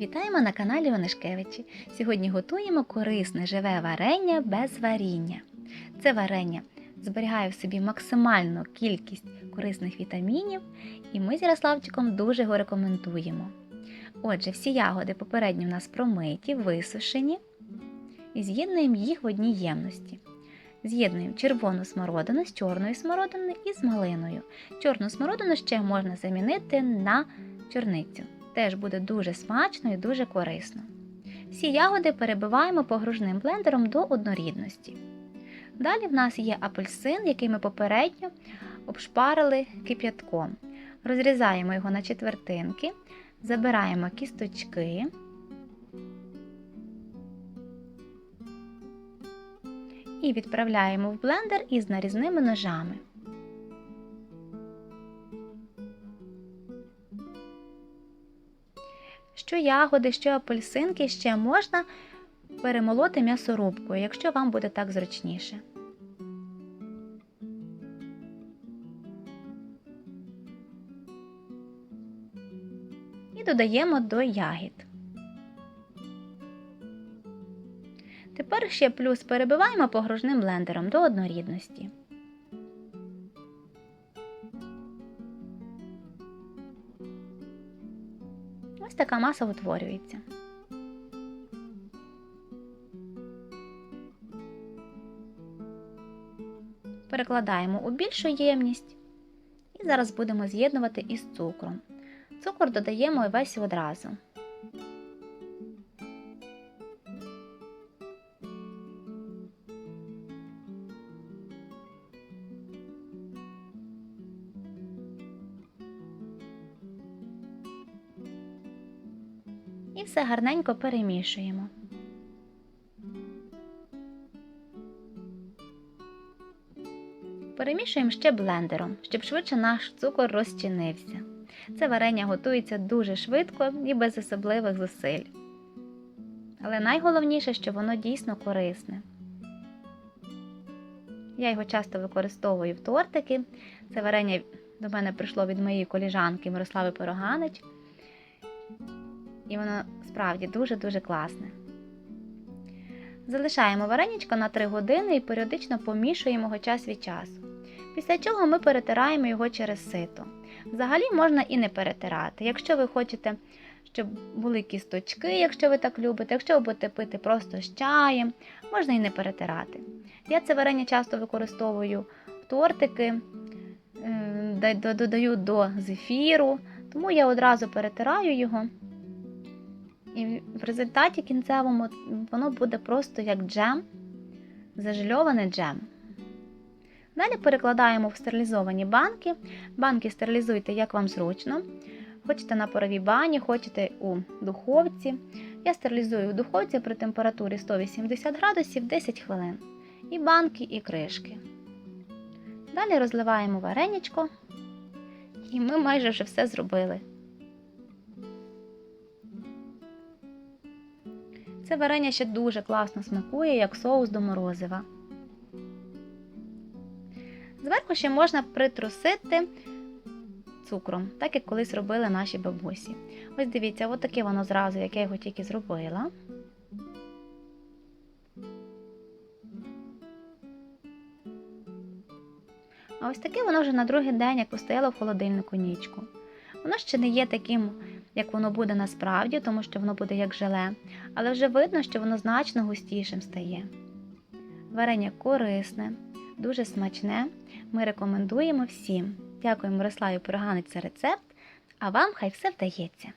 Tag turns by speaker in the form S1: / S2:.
S1: Вітаємо на каналі Онишкевичі. Сьогодні готуємо корисне живе варення без варіння. Це варення зберігає в собі максимальну кількість корисних вітамінів, і ми з Ярославчиком дуже його рекомендуємо. Отже, всі ягоди попередньо в нас промиті, висушені, і з'єднуємо їх в одній ємності. З'єднуємо червону смородину з чорною смородиною і з малиною. Чорну смородину ще можна замінити на чорницю. Теж буде дуже смачно і дуже корисно. Всі ягоди перебиваємо погружним блендером до однорідності. Далі в нас є апельсин, який ми попередньо обшпарили кип'ятком. Розрізаємо його на четвертинки, забираємо кісточки. І відправляємо в блендер із нарізними ножами. Що ягоди, що апельсинки ще можна перемолоти м'ясорубкою, якщо вам буде так зручніше. І додаємо до ягід. Тепер ще плюс перебиваємо погружним блендером до однорідності. Ось така маса утворюється. Перекладаємо у більшу ємність і зараз будемо з'єднувати із цукром. Цукор додаємо весь одразу. І все гарненько перемішуємо. Перемішуємо ще блендером, щоб швидше наш цукор розчинився. Це варення готується дуже швидко і без особливих зусиль. Але найголовніше, що воно дійсно корисне. Я його часто використовую в тортики. Це варення до мене прийшло від моєї коліжанки Мирослави Пироганич. І воно справді дуже-дуже класне. Залишаємо вареничко на 3 години і періодично помішуємо його час від часу. Після чого ми перетираємо його через сито. Взагалі можна і не перетирати. Якщо ви хочете, щоб були кісточки, якщо ви так любите, якщо ви будете пити просто з чаєм, можна і не перетирати. Я це варення часто використовую в тортики, е, додаю до зефіру, тому я одразу перетираю його. І в результаті кінцевому воно буде просто як джем, зажильований джем. Далі перекладаємо в стерилізовані банки. Банки стерилізуйте, як вам зручно. Хочете на паровій бані, хочете у духовці. Я стерилізую в духовці при температурі 180 градусів 10 хвилин. І банки, і кришки. Далі розливаємо вареничко, і ми майже вже все зробили. Це варення ще дуже класно смакує, як соус до морозива. Зверху ще можна притрусити цукром, так як колись робили наші бабусі. Ось дивіться, от таке воно зразу, як я його тільки зробила. А ось таке воно вже на другий день, як постояло в холодильнику нічку. Воно ще не є таким, як воно буде насправді, тому що воно буде як желе, але вже видно, що воно значно густішим стає. Варення корисне, дуже смачне. Ми рекомендуємо всім. Дякуємо Мирославі Пироганець за рецепт, а вам хай все вдається!